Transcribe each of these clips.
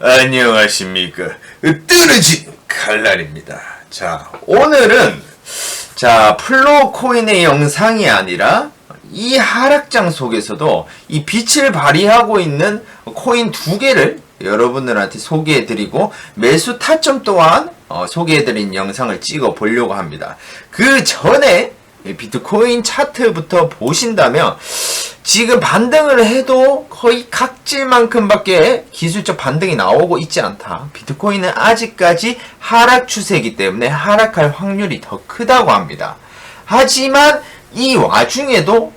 안녕하십니까. 뜨르진 칼날입니다. 자, 오늘은, 자, 플로우 코인의 영상이 아니라, 이 하락장 속에서도 이 빛을 발휘하고 있는 코인 두 개를 여러분들한테 소개해드리고, 매수 타점 또한 어, 소개해드린 영상을 찍어 보려고 합니다. 그 전에, 이 비트코인 차트부터 보신다면, 지금 반등을 해도 거의 각질만큼밖에 기술적 반등이 나오고 있지 않다. 비트코인은 아직까지 하락 추세이기 때문에 하락할 확률이 더 크다고 합니다. 하지만 이 와중에도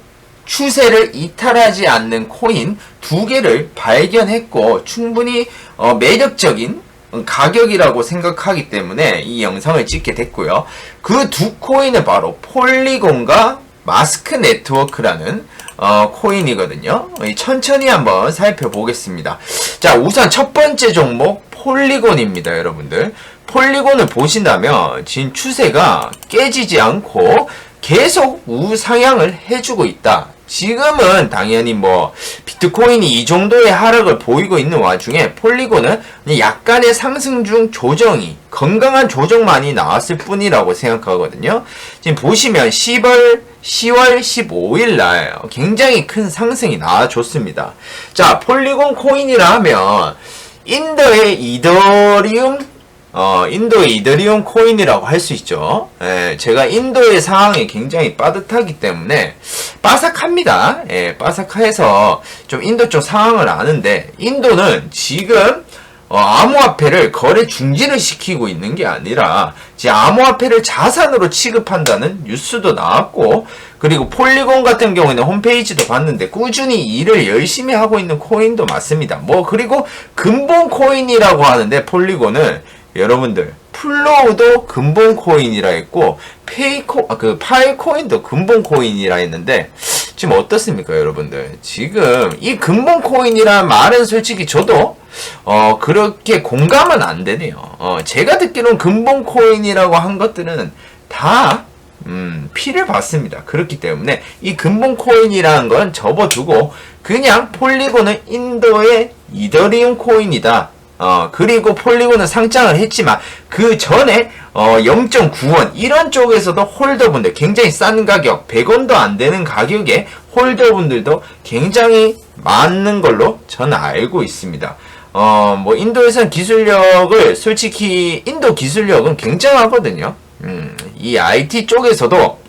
추세를 이탈하지 않는 코인 두 개를 발견했고 충분히 어, 매력적인 가격이라고 생각하기 때문에 이 영상을 찍게 됐고요. 그 두 코인은 바로 폴리곤과 마스크 네트워크라는 어, 코인이거든요. 천천히 한번 살펴보겠습니다. 자, 우선 첫 번째 종목 폴리곤입니다, 여러분들. 폴리곤을 보신다면 지금 추세가 깨지지 않고 계속 우상향을 해주고 있다. 지금은 당연히 뭐 비트코인이 이 정도의 하락을 보이고 있는 와중에 폴리곤은 약간의 상승 중 조정이 건강한 조정만이 나왔을 뿐이라고 생각하거든요. 지금 보시면 10월 10월 15일 날 굉장히 큰 상승이 나와줬습니다. 자, 폴리곤 코인이라 하면 인도의 이더리움 어, 인도의 이더리움 코인이라고 할 수 있죠. 예, 제가 인도의 상황이 굉장히 빠듯하기 때문에 빠삭합니다. 예, 빠삭해서 좀 인도 쪽 상황을 아는데 인도는 지금 어, 암호화폐를 거래 중지를 시키고 있는 게 아니라 이제 암호화폐를 자산으로 취급한다는 뉴스도 나왔고 그리고 폴리곤 같은 경우에는 홈페이지도 봤는데 꾸준히 일을 열심히 하고 있는 코인도 맞습니다. 뭐 그리고 근본 코인이라고 하는데 폴리곤은 여러분들 플로우도 근본 코인이라 했고 페이코 아, 그 파이 코인도 근본 코인이라 했는데 지금 어떻습니까 여러분들 지금 이 근본 코인이란 말은 솔직히 저도 어 그렇게 공감은 안 되네요 어 제가 듣기로는 근본 코인이라고 한 것들은 다 음, 피를 받습니다. 그렇기 때문에 이 근본 코인이라는 건 접어두고 그냥 폴리곤은 인도의 이더리움 코인이다. 어, 그리고 폴리곤은 상장을 했지만 그 전에 어, 0.9원 이런 쪽에서도 홀더분들 굉장히 싼 가격 100원도 안 되는 가격에 홀더분들도 굉장히 많은 걸로 저는 알고 있습니다. 어, 뭐 인도에선 기술력을 솔직히 인도 기술력은 굉장하거든요. 음, 이 IT 쪽에서도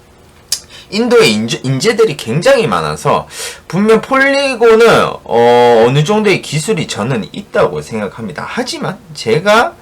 인도의 인재, 인재 들이 굉장히 많아서 분명 폴리곤은 어, 어느 정도의 기술이 저는 있다고 생각합니다. 하지만 제가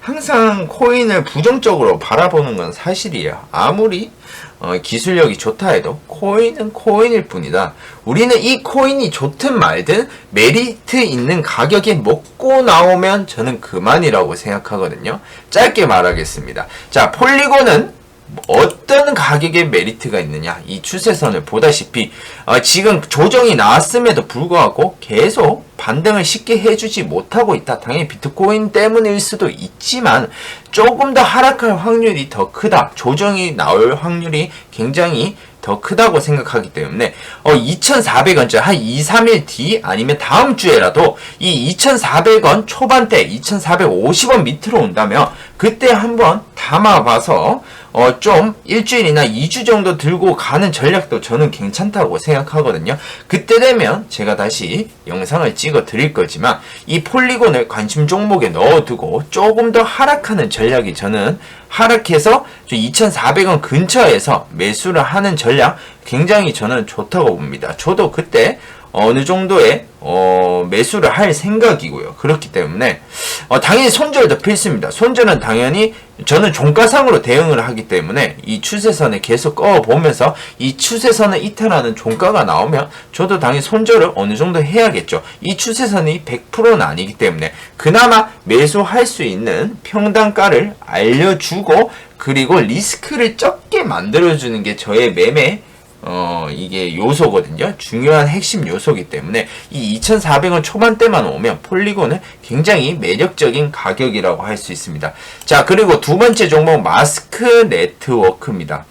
항상 코인을 부정적으로 바라보는 건 사실이에요. 아무리 어, 기술력이 좋다 해도 코인은 코인일 뿐이다. 우리는 이 코인이 좋든 말든 메리트 있는 가격에 먹고 나오면 저는 그만이라고 생각하거든요. 짧게 말하겠습니다. 자, 폴리곤은 어떤 가격의 메리트가 있느냐 이 추세선을 보다시피 어, 지금 조정이 나왔음에도 불구하고 계속 반등을 쉽게 해주지 못하고 있다. 당연히 비트코인 때문일 수도 있지만 조금 더 하락할 확률이 더 크다. 조정이 나올 확률이 굉장히 더 크다고 생각하기 때문에 어 2,400원 한 2, 3일 뒤 아니면 다음 주에라도 이 2,400원 초반대 2,450원 밑으로 온다면 그때 한번 담아봐서 어, 좀 일주일이나 2주 정도 들고 가는 전략도 저는 괜찮다고 생각하거든요. 그때 되면 제가 다시 영상을 찍어 드릴 거지만 이 폴리곤을 관심 종목에 넣어두고 조금 더 하락하는 전략이 저는 하락해서 2,400원 근처에서 매수를 하는 전략 굉장히 저는 좋다고 봅니다. 저도 그때 어느 정도의 어, 매수를 할 생각이고요. 그렇기 때문에 어, 당연히 손절도 필수입니다. 손절은 당연히 저는 종가상으로 대응을 하기 때문에 이 추세선에 계속 꺼보면서 이 추세선을 이탈하는 종가가 나오면 저도 당연히 손절을 어느 정도 해야겠죠. 이 추세선이 100%는 아니기 때문에 그나마 매수할 수 있는 평단가를 알려주고 그리고 리스크를 적게 만들어주는 게 저의 매매 어, 이게 요소거든요. 중요한 핵심 요소기 때문에 이 2,400원 초반대만 오면 폴리곤은 굉장히 매력적인 가격이라고 할 수 있습니다. 자, 그리고 두 번째 종목 마스크 네트워크입니다.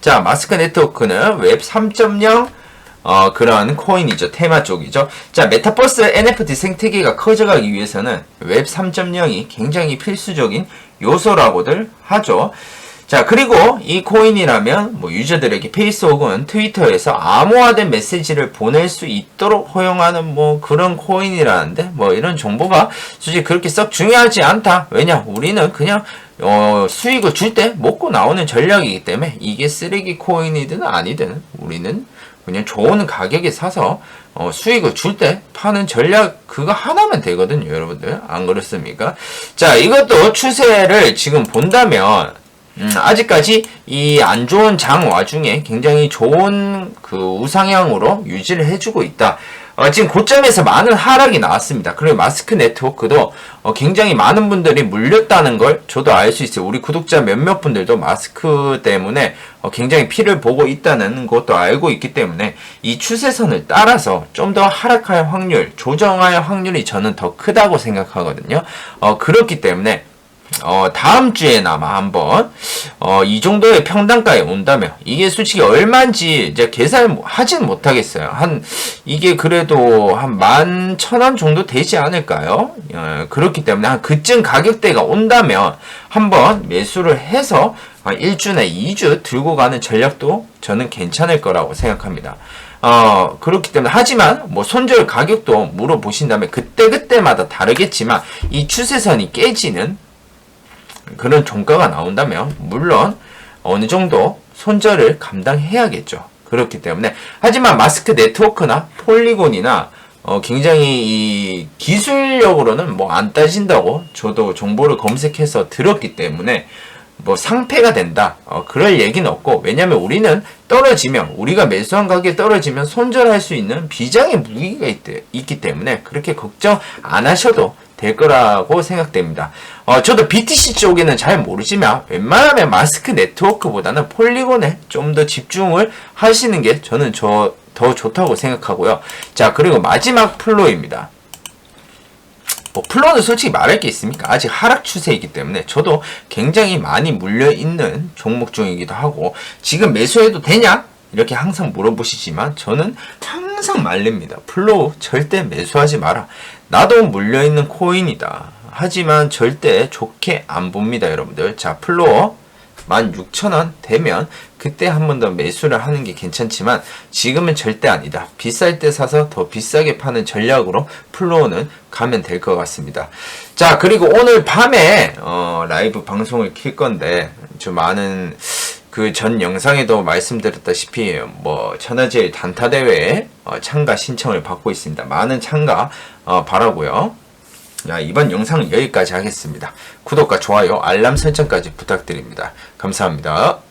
자, 마스크 네트워크는 웹 3.0 어, 그런 코인이죠. 테마 쪽이죠. 자, 메타버스 NFT 생태계가 커져가기 위해서는 웹 3.0이 굉장히 필수적인 요소라고들 하죠. 자, 그리고 이 코인이라면 뭐 유저들에게 페이스 혹은 트위터에서 암호화된 메시지를 보낼 수 있도록 허용하는 뭐 그런 코인이라는데 뭐 이런 정보가 솔직히 그렇게 썩 중요하지 않다. 왜냐? 우리는 그냥 어, 수익을 줄 때 먹고 나오는 전략이기 때문에 이게 쓰레기 코인이든 아니든 우리는 그냥 좋은 가격에 사서 어, 수익을 줄 때 파는 전략 그거 하나면 되거든요, 여러분들. 안 그렇습니까? 자, 이것도 추세를 지금 본다면 음, 아직까지 이 안 좋은 장 와중에 굉장히 좋은 그 우상향으로 유지를 해주고 있다. 어, 지금 고점에서 많은 하락이 나왔습니다. 그리고 마스크 네트워크도 어, 굉장히 많은 분들이 물렸다는 걸 저도 알 수 있어요. 우리 구독자 몇몇 분들도 마스크 때문에 어, 굉장히 피를 보고 있다는 것도 알고 있기 때문에 이 추세선을 따라서 좀 더 하락할 확률, 조정할 확률이 저는 더 크다고 생각하거든요. 어, 그렇기 때문에 어, 다음 주에나마 한번, 어, 이 정도의 평단가에 온다면, 이게 솔직히 얼마인지 이제 계산을 하진 못하겠어요. 한, 이게 그래도 한 만 천 원 정도 되지 않을까요? 어, 그렇기 때문에 한 그쯤 가격대가 온다면, 한번 매수를 해서, 한 1주나 2주 들고 가는 전략도 저는 괜찮을 거라고 생각합니다. 어, 그렇기 때문에, 하지만, 뭐, 손절 가격도 물어보신다면, 그때그때마다 다르겠지만, 이 추세선이 깨지는 그런 종가가 나온다면 물론 어느 정도 손절을 감당해야겠죠. 그렇기 때문에 하지만 마스크 네트워크나 폴리곤이나 어, 굉장히 이 기술력으로는 뭐 안 따진다고 저도 정보를 검색해서 들었기 때문에 뭐 상패가 된다 어, 그럴 얘기는 없고 왜냐면 우리는 떨어지면 우리가 매수한 가격이 떨어지면 손절할 수 있는 비장의 무기가 있, 있기 때문에 그렇게 걱정 안 하셔도 될 거라고 생각됩니다. 어, 저도 BTC 쪽에는 잘 모르지만 웬만하면 마스크 네트워크보다는 폴리곤에 좀 더 집중을 하시는 게 저는 저 더 좋다고 생각하고요. 자, 그리고 마지막 플로입니다. 뭐 플로는 솔직히 말할 게 있습니까? 아직 하락 추세이기 때문에 저도 굉장히 많이 물려 있는 종목 중이기도 하고 지금 매수해도 되냐? 이렇게 항상 물어보시지만 저는 항상 말립니다. 플로우 절대 매수하지 마라. 나도 물려 있는 코인이다. 하지만 절대 좋게 안 봅니다, 여러분들. 자, 플로어 16,000원 되면 그때 한 번 더 매수를 하는 게 괜찮지만 지금은 절대 아니다. 비쌀 때 사서 더 비싸게 파는 전략으로 플로어는 가면 될 것 같습니다. 자, 그리고 오늘 밤에 어, 라이브 방송을 킬 건데 좀 많은 그 전 영상에도 말씀드렸다시피 뭐 천하제일 단타 대회에 어, 참가 신청을 받고 있습니다. 많은 참가 어, 바라고요. 자, 이번 영상은 여기까지 하겠습니다. 구독과 좋아요, 알람 설정까지 부탁드립니다. 감사합니다.